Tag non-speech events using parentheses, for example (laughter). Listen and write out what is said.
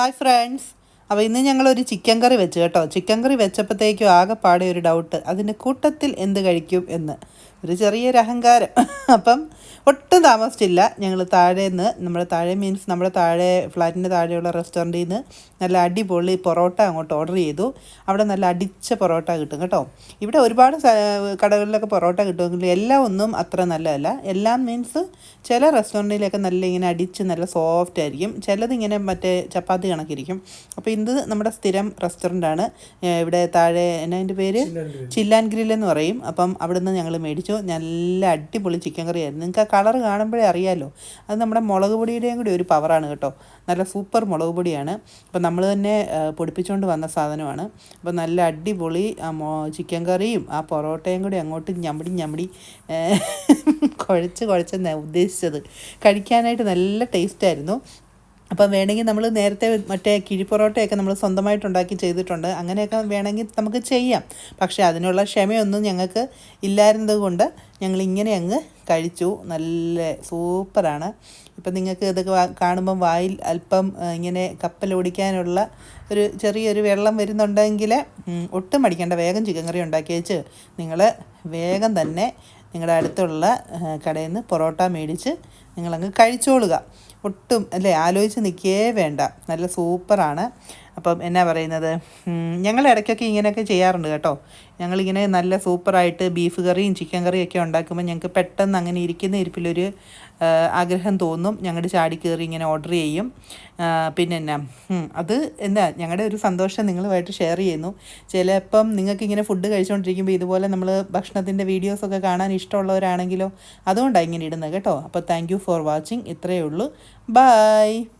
Hi friends അപ്പോൾ ഇന്ന് ഞങ്ങളൊരു ചിക്കൻ കറി വെച്ച് കേട്ടോ. ചിക്കൻ കറി വെച്ചപ്പോഴത്തേക്കും ആകെപ്പാടെ ഒരു ഡൗട്ട് അതിന്റെ കൂട്ടത്തിൽ എന്ത് കഴിക്കും എന്ന്. ഒരു ചെറിയൊരു അഹങ്കാരം. (laughs) അപ്പം ഒട്ടും താമസിച്ചില്ല. ഞങ്ങൾ താഴെ നിന്ന് നമ്മുടെ താഴെ മീൻസ് നമ്മുടെ താഴെ ഫ്ലാറ്റിന്റെ താഴെയുള്ള റെസ്റ്റോറന്റിൽ നിന്ന് നല്ല അടിപൊളി പൊറോട്ട അങ്ങോട്ട് ഓർഡർ ചെയ്തു. അവിടെ നല്ല അടിച്ച പൊറോട്ട കിട്ടും കേട്ടോ. ഇവിടെ ഒരുപാട് കടകളിലൊക്കെ പൊറോട്ട കിട്ടുമെങ്കിലും എല്ലാം ഒന്നും അത്ര നല്ലതല്ല. എല്ലാം മീൻസ് ചില റെസ്റ്റോറന്റിലൊക്കെ നല്ല ഇങ്ങനെ അടിച്ച് നല്ല സോഫ്റ്റ് ആയിരിക്കും. ചിലത് ഇങ്ങനെ മറ്റേ ചപ്പാത്തി കണക്കിരിക്കും. അപ്പോൾ ഇത് നമ്മുടെ സ്ഥിരം റെസ്റ്റോറന്റാണ് ഇവിടെ താഴെ എന്നാ അതിന്റെ പേര്? ചില്ലാൻ ഗ്രിൽ എന്ന് പറയും. അപ്പം അവിടുന്ന് ഞങ്ങൾ മേടിച്ചു. നല്ല അടിപൊളി ചിക്കൻ കറി ആയിരുന്നു. നിങ്ങൾക്ക് ആ കളർ കാണുമ്പോഴേ അറിയാമല്ലോ അത് നമ്മുടെ മുളക് പൊടിയുടെയും കൂടി ഒരു പവറാണ് കേട്ടോ. നല്ല സൂപ്പർ മുളക് പൊടിയാണ്. അപ്പം നമ്മൾ തന്നെ പൊടിപ്പിച്ചുകൊണ്ട് വന്ന സാധനമാണ്. അപ്പോൾ നല്ല അടിപൊളി ആ ചിക്കൻ കറിയും ആ പൊറോട്ടയും കൂടി അങ്ങോട്ട് ഞമ്മടി ഞമ്മടി (laughs) കുഴച്ച് കുഴച്ചെന്നാണ് ഉദ്ദേശിച്ചത്. കഴിക്കാനായിട്ട് നല്ല ടേസ്റ്റായിരുന്നു അപ്പം വേണമെങ്കിൽ നമ്മൾ നേരത്തെ മറ്റേ കിഴിപ്പൊറോട്ടയൊക്കെ നമ്മൾ സ്വന്തമായിട്ട് ഉണ്ടാക്കി ചെയ്തിട്ടുണ്ട്. അങ്ങനെയൊക്കെ വേണമെങ്കിൽ നമുക്ക് ചെയ്യാം. പക്ഷേ അതിനുള്ള ക്ഷമയൊന്നും ഞങ്ങൾക്ക് ഇല്ലായിരുന്നത് കൊണ്ട് ഞങ്ങൾ ഇങ്ങനെ അങ്ങ് കഴിച്ചു. നല്ല സൂപ്പറാണ്. ഇപ്പം നിങ്ങൾക്ക് ഇതൊക്കെ കാണുമ്പം വായിൽ അല്പം ഇങ്ങനെ കപ്പൽ ഓടിക്കാനുള്ള ഒരു ചെറിയൊരു വെള്ളം വരുന്നുണ്ടെങ്കിൽ ഒട്ടും മടിക്കേണ്ട. വേഗം ചിക്കൻ കറി ഉണ്ടാക്കി വെച്ച് നിങ്ങൾ വേഗം തന്നെ നിങ്ങളുടെ അടുത്തുള്ള കടയിൽ നിന്ന് പൊറോട്ട മേടിച്ച് നിങ്ങളങ്ങ് കഴിച്ചോളുക. ഒട്ടും അല്ലേ ആലോചിച്ച് നിൽക്കേ വേണ്ട. നല്ല സൂപ്പറാണ്. അപ്പം എന്നാ പറയുന്നത്? ഞങ്ങൾ ഇടയ്ക്കൊക്കെ ഇങ്ങനെയൊക്കെ ചെയ്യാറുണ്ട് കേട്ടോ. ഞങ്ങളിങ്ങനെ നല്ല സൂപ്പറായിട്ട് ബീഫ് കറിയും ചിക്കൻ കറിയും ഒക്കെ ഉണ്ടാക്കുമ്പോൾ ഞങ്ങൾക്ക് പെട്ടെന്ന് അങ്ങനെ ഇരിക്കുന്ന ഇരിപ്പിലൊരു ആഗ്രഹം തോന്നും. ഞങ്ങളുടെ ചാടി കയറി ഇങ്ങനെ ഓർഡർ ചെയ്യും. പിന്നെ എന്നാ അത് എന്താ? ഞങ്ങളുടെ ഒരു സന്തോഷം നിങ്ങളുമായിട്ട് ഷെയർ ചെയ്യുന്നു. ചിലപ്പം നിങ്ങൾക്ക് ഇങ്ങനെ ഫുഡ് കഴിച്ചുകൊണ്ടിരിക്കുമ്പോൾ ഇതുപോലെ നമ്മൾ ഭക്ഷണത്തിന്റെ വീഡിയോസൊക്കെ കാണാൻ ഇഷ്ടമുള്ളവരാണെങ്കിലോ അതുകൊണ്ടാണ് ഇങ്ങനെ ഇടുന്നത് കേട്ടോ. അപ്പോൾ താങ്ക് ഫോർ വാച്ചിങ്. ഇത്രയേ ഉള്ളൂ. ബൈ.